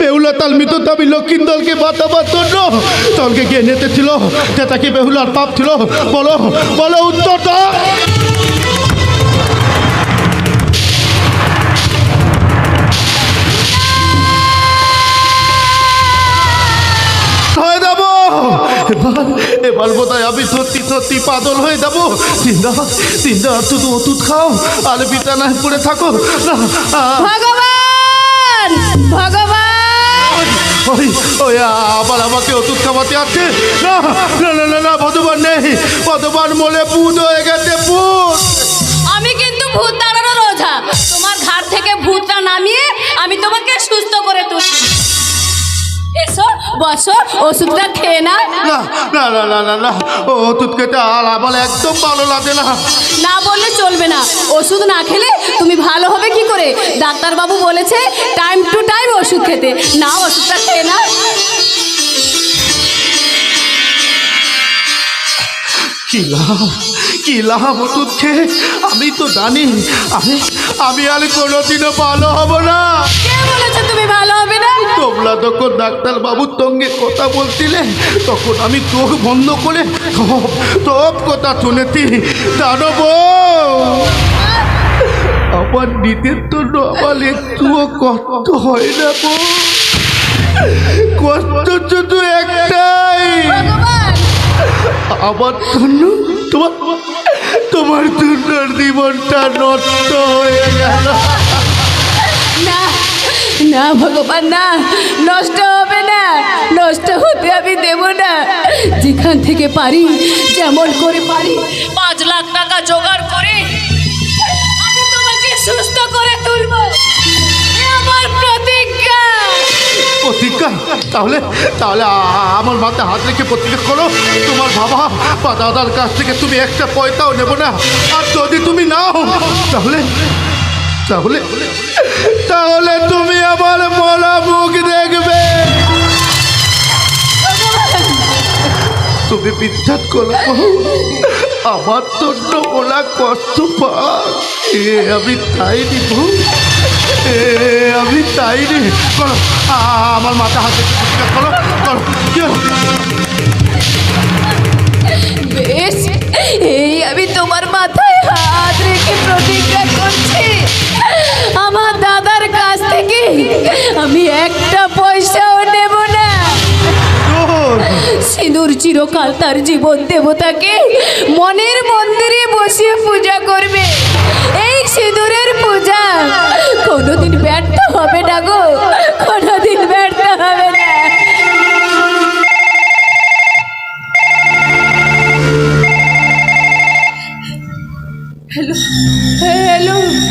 বেহুলা তাল মৃত দাবি লক্ষ্মীন্দলকে বাঁচাবার জন্য তলকে গিয়ে নেতেছিল যেটা কি বেহুলার পাপ ছিল? বলো বলো উত্তরটা। এবার এবার বোধহয় আমি সত্যি সত্যি পাগল হয়ে যাব। তিনদা তিনদা শুধু ওষুধ খাও আর বিছানায় পড়ে থাকো। ভগবান! ভগবান! ওই ওই আবার আমাকে ওষুধ খাওয়াতে আছে না না না না না, ভগবান নেই। ভগবান মলে ভূত হয়ে গেছে, ভূত। আমি কিন্তু ভূত তাড়ানোর ওঝা। তোমার ঘাট থেকে ভূতটা নামিয়ে আমি তোমাকে সুস্থ করে তুলি এসো বসো ওষুধটা খেয়ে না না না না না না না ও ওষুধ খেতে আর আমার একদম ভালো লাগে না। না বললে চলবে না। ওষুধ না খেলে তুমি ভালো হবে কি করে? ডাক্তারবাবু বলেছে টাইম টু টাইম ওষুধ খেতে। না ওষুধটা খেয়ে না কি লাভ? কি লাভ ওষুধ খেয়ে? আমি তো জানি আমি আমি আর কোনোদিনও ভালো হব না। কে বলেছে তুমি ভালো হবে না? তোমরা যখন ডাক্তার বাবুর সঙ্গে কথা বলছিলে, তখন আমি চোখ বন্ধ করে সব কথা শুনেছি জানো বউ? আমার নিজের জন্য আমার একটুও কষ্ট হয় না বউ। কষ্ট শুধু একটাই আমার জন্য তোমার তোমার জন্য জীবনটা নষ্ট হয়ে গেল না না, ভগবান না, নষ্ট হবে না, নষ্ট হতে আমি দেব না। যেখান থেকে পারি, যেমন করে পারি, পাঁচ লাখ টাকা জোগাড় করে আমি তোমাকে সুস্থ করে তুলব। তাহলে তাহলে আমার মাথায় হাত রেখে প্রতিজ্ঞা করো। তোমার বাবা বা দাদার কাছ থেকে তুমি একটা পয়সাও নেব না। আর যদি তুমি নাও, তাহলে তাহলে তাহলে তুমি আমার মরা মুখ দেখবে। তুমি বিশ্বাস করো আমার জন্য ওলা কষ্ট পা এ আমি তাই নিব। এ আমি তাই নি। করো। আমার মাথা হাতে করো। করো। বেশ, এই আমি তোমার মাথায় হাত প্রতিজ্ঞা করছি। আমার দাদার কাছ থেকে আমি একটা পয়সাও নেব না। সিঁদুর চিরকাল তার জীবন দেবতাকে মনের মন্দিরে বসিয়ে পূজা করবে। এই সিঁদুরের পূজা কোনোদিন ব্যর্থ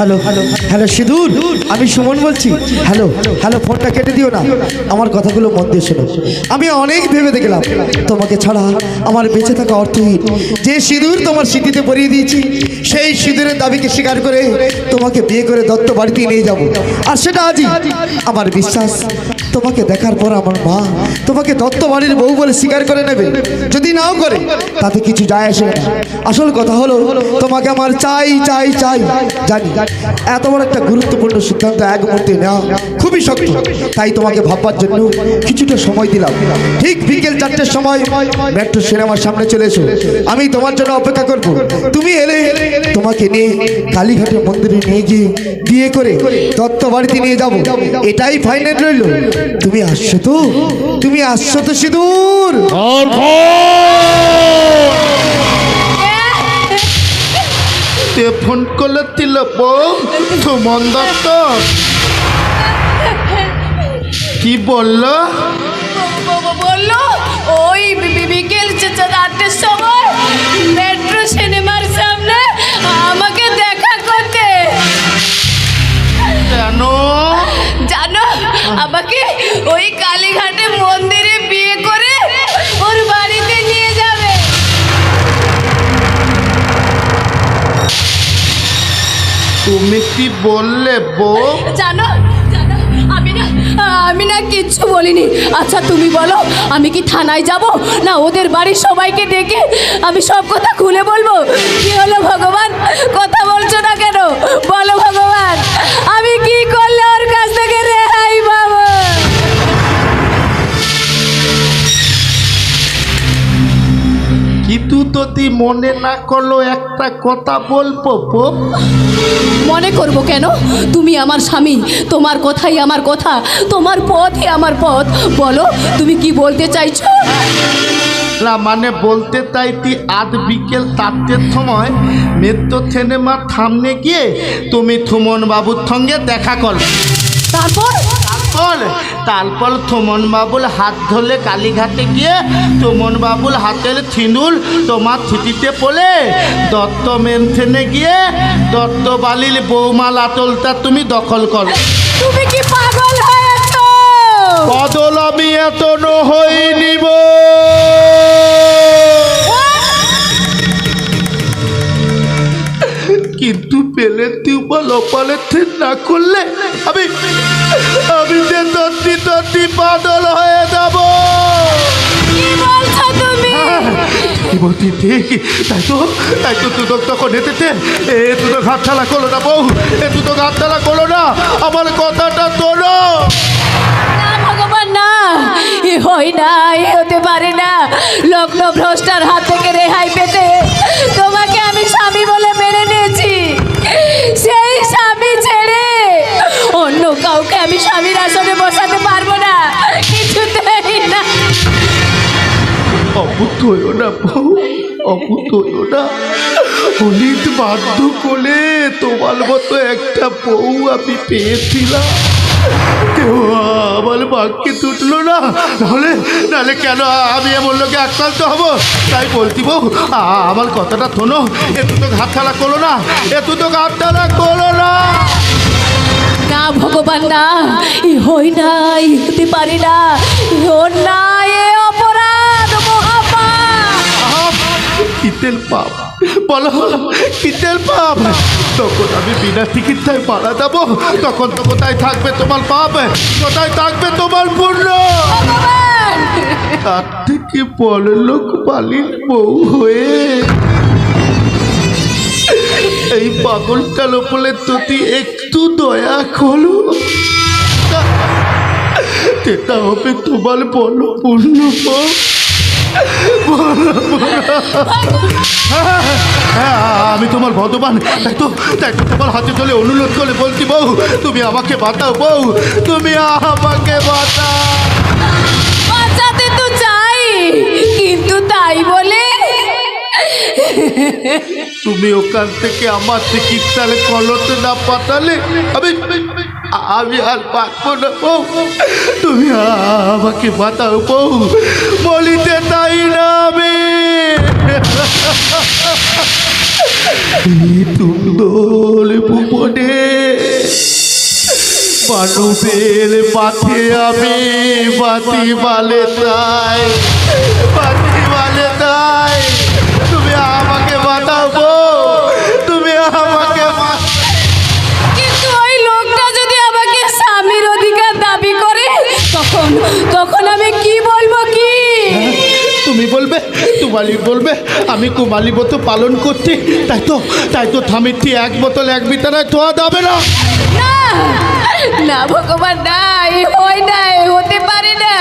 হ্যালো হ্যালো হ্যালো সিধুর আমি সুমন বলছি। হ্যালো হ্যালো, ফোনটা কেটে দিও না। আমার কথাগুলো মন দিয়ে শোনো। আমি অনেক ভেবে দেখলাম। তোমাকে ছাড়া আমার বেঁচে থাকা অর্থহীন। যে সিঁদুর তোমার স্মৃতিতে পরিয়ে দিয়েছি, সেই সিঁদুরের দাবিকে স্বীকার করে তোমাকে বিয়ে করে দত্ত বাড়িতে নিয়ে যাব। আর সেটা আজই। আমার বিশ্বাস, তোমাকে দেখার পর আমার মা তোমাকে দত্ত বাড়ির বউ বলে স্বীকার করে নেবে। যদি নাও করে, তাতে কিছু যায় আসে আসল কথা হলো, তোমাকে আমার চাই চাই চাই। জানি এত বড় একটা গুরুত্বপূর্ণ সিদ্ধান্ত এক মুহূর্তে নেওয়া খুবই শক্ত। তাই তোমাকে ভাববার জন্য কিছুটা সময় দিলাম। ঠিক বিকেল চারটের সময় মেট্রো সিনেমার সামনে চলে এসো। আমি তোমার জন্য অপেক্ষা করব। তুমি এলে তোমাকে নিয়ে কালীঘাটের মন্দিরে নিয়ে গিয়ে বিয়ে করে দত্ত বাড়িতে নিয়ে যাব। এটাই ফাইনাল রইল। তুমি আসছো তো? তুমি আসছো তো সিঁদুর। তে ফোন করলে দিল বউ সুমন দত্ত কি বলল? বলল ওই বিকেল চারটের সময় মেট্রো সিনেমার সামনে আমাকে দেখা করতে। কেন? জানো আমাকে ওই কালীঘাটে মন্দিরে তুমি কি বললে বউ? জানো আমি না আমি না কিচ্ছু বলিনি। আচ্ছা তুমি বলো, আমি কি থানায় যাব? না, ওদের বাড়ির সবাইকে ডেকে আমি সব কথা খুলে বলব? কি হলো ভগবান? কথা বলছো না কেন? বলো ভগবান, আমি কি করলে যদি মনে না করল একটা কথা বলব বউ। মনে করব কেন? তুমি আমার স্বামী তোমার কথাই আমার কথা তোমার পথই আমার পথ। বলো তুমি কি বলতে চাইছো? না মানে বলতে চাইতি আজ বিকেল চারটের সময় মেট্রো সিনেমার সামনে গিয়ে তুমি থুমন বাবুর সঙ্গে দেখা করবে। তারপর? তারপর তারপর থুমন বাবুল হাত ধরলে কালীঘাটে গিয়ে থুমন বাবুল হাতের ছিনুল তোমার থিতিতে পড়ে। দত্ত মেনথেনে গিয়ে দত্ত বালির বৌমাল আটলটা তুমি দখল করো। তুমি কি পাগল হয়েছো? বদল আমি এত হইনিব কিন্তু পেলে টিউবওয়েল অপালের ঠিক না করলে আমি আমি যে তত্তি তত্তি বাদল হয়ে যাব। কি বলছো ঠিক তাই তো তাই তো তুই তো তখন হেঁটেতে এ তুই তো ঘাট ঠালা করল না বউ এ তুই তো ঘাট ঠালা না আমার কথাটা তোলো না ভগবান না। এ হয় না এ হতে পারে না। লগ্ন ভ্রষ্টার হাত থেকে রেহাই পেতে তোমাকে আমি স্বামী বলে মেনে নিয়েছি। সেই স্বামী ছেড়ে অন্য কাউকে আমি স্বামীর আসনে বসাতে অপুত হইও না বউ অপুত হইও না। অনিত বাধ্য করে তোমার মতো একটা বউ আমি পেয়েছিলাম। কেউ আমার বাক্যে তুটলো না। নাহলে নাহলে কেন আমি এমন লোকে আক্রান্ত হব? তাই বলতি বউ আমার কথাটা শোনো। একটু তো ঘাট খেলা করো না। একটু তো ঘাট খেলা করো না। না ভগবান, না। এ হই না এ হতে পারি না। এ অন্যায় এ কিতেল পাপ। বলো কিতেল পাপ। তখন আমি বিনা চিকিৎসায় মারা যাব। তখন তো কোথায় থাকবে তোমার পাপ? কোথায় থাকবে তোমার ভগবান তার থেকে পরলোক পালির বউ হয়ে এই পাগলটার ওপরে যদি একটু দয়া করো সেটা হবে তোমার বলো পূর্ণ পাপ। আমি তোমার ভগবান। তাই তো তাই তো তোমার হাতে চলে অনুরোধ করে বলছি বউ তুমি আমাকে বাঁচাও বউ। তুমি আমাকে বাঁচাও। বাঁচাতে তো চাই কিন্তু তাই বলে তুমি ওখান থেকে আমার চিকিৎসার কলতে না পাতালে আমি আমি আর পারব না বউ। তুমি আমাকে বাঁচাও বউ। বলিতে তাই না আমি। তুন্দল মানবের মাঠে আমি বাতি বালে তাই তোমালি বলবে, আমি কুমালি মতো পালন করছি, তাই তো তাই তো থামিটি এক বোতল, এক বিতারায় ধোয়া যাবে না। না ভগবান, না হয় না হতে পারে না।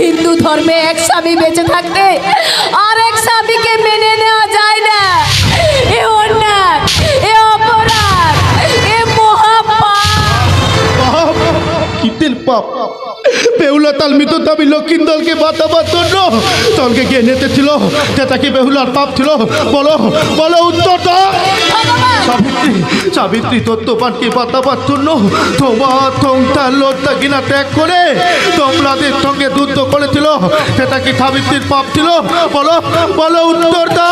হিন্দু ধর্মে এক স্বামী বেঁচে থাকতে বেহুলা তাল মৃত দাবি লক্ষিন্দরকে বাঁচাবার জন্য। তলকে গিয়ে নেতেছিল যেটা কি বেহুলার পাপ ছিল? বলো বলো উত্তরটা। ভগবান সাবিত্রী সাবিত্রী তত্ত্বপানকে বাঁচাবার জন্য তোমার সংসার লজ্জা কিনা ত্যাগ করে তোমরাদের সঙ্গে যুদ্ধ করেছিল। সেটা কি সাবিত্রীর পাপ ছিল? বলো বলো উত্তরটা।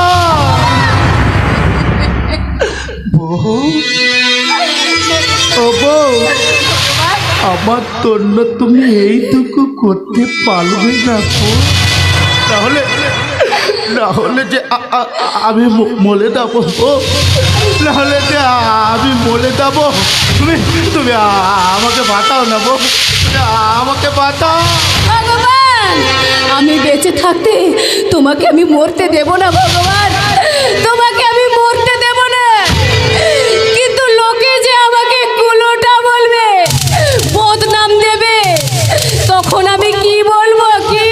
বউ, ও বউ আমার জন্য তুমি এইটুকু করতে পারবে না? তাহলে নাহলে যে আমি মলে যাব। নাহলে যে আমি মলে যাব। তুমি তুমি আমাকে বাঁচাও না তুমি আমাকে বাঁচাও। আমি বেঁচে থাকতে তোমাকে আমি মরতে দেব না, ভগবান। তোমাকে তখন আমি কি বলব কি?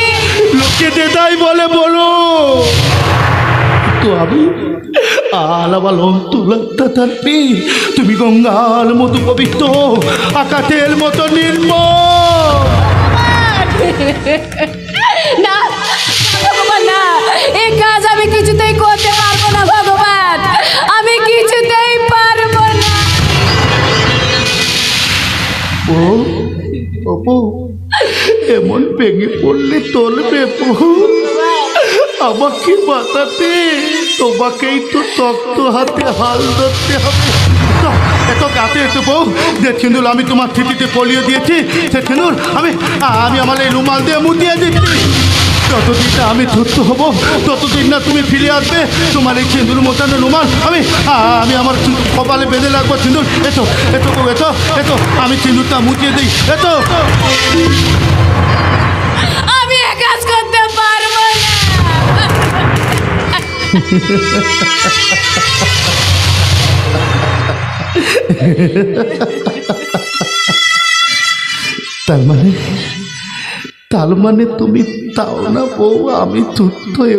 লোকে তাই বলে বলো। তো আমি আলাবাল তুমি গঙ্গাল মতো পবিত্র আকাশের মতো নির্মল। না না। এই কাজ আমি কিছুতেই করতে পারব না ভগবান। আমি কিছুতেই পারব না। ও অপু। এমন ভেঙে পড়লে তলবে বহু আমাকে বাঁচাতে, তোমাকেই তো তক্ত হাতে হাল ধরতে হবে। এত গাতে এত বউ। যে সিঁদুর আমি তোমার থিতিতে কলিয়ে দিয়েছি, সে সিঁদুর আমি আমি আমার এই রুমাল দিয়ে মুটিয়ে দিচ্ছি। যতদিন না আমি ধরতে হব ততদিন না তুমি ফিরে আসবে। তোমার এই সিঁদুর মোটানো রুমাল আমি আমি আমার কপালে বেঁধে রাখব সিঁদুর এতো এতো এতো এতো আমি সিঁদুরটা মুটিয়ে দিই। এতো আমি কাজ করতে পারব তার মানে তার মানে তুমি তাও না বউ আমি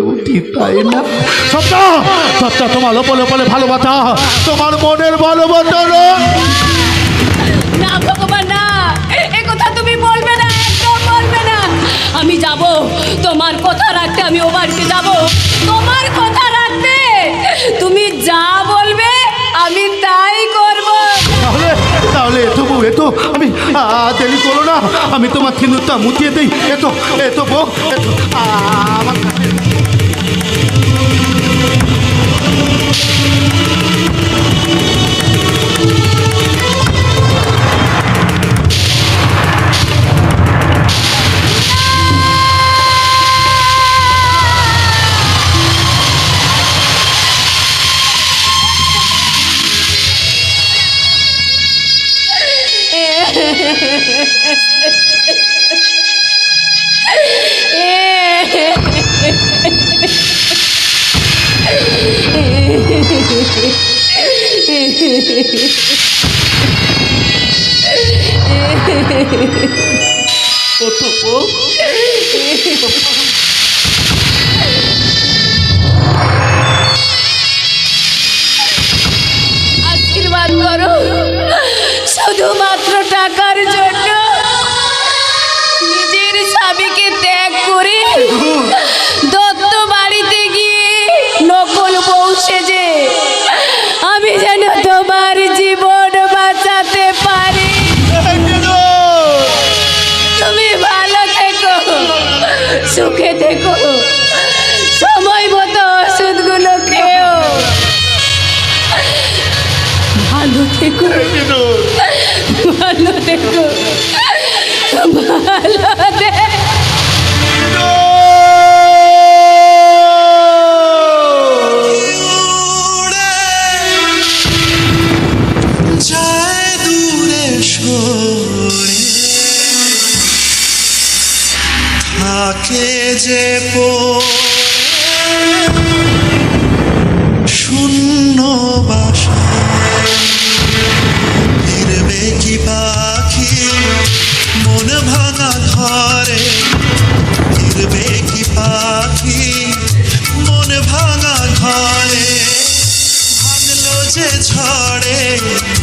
উঠি তাই না? তোমার লোপলে লোপলে কথা তোমার মনের ভালোবাসা না না ভগবান না। এ কথা তুমি বলবে না একদম বলবে না। আমি যাব তোমার কথা রাখতে আমি ও বাড়িতে যাব। তোমার কথা আমি তোমার থিনুটা মুছিয়ে দিই। এতো এতো বউ এতো আমার Hehehehe থেকো ভালো থেকো ভালো থেকো যে পড়ে Yeah.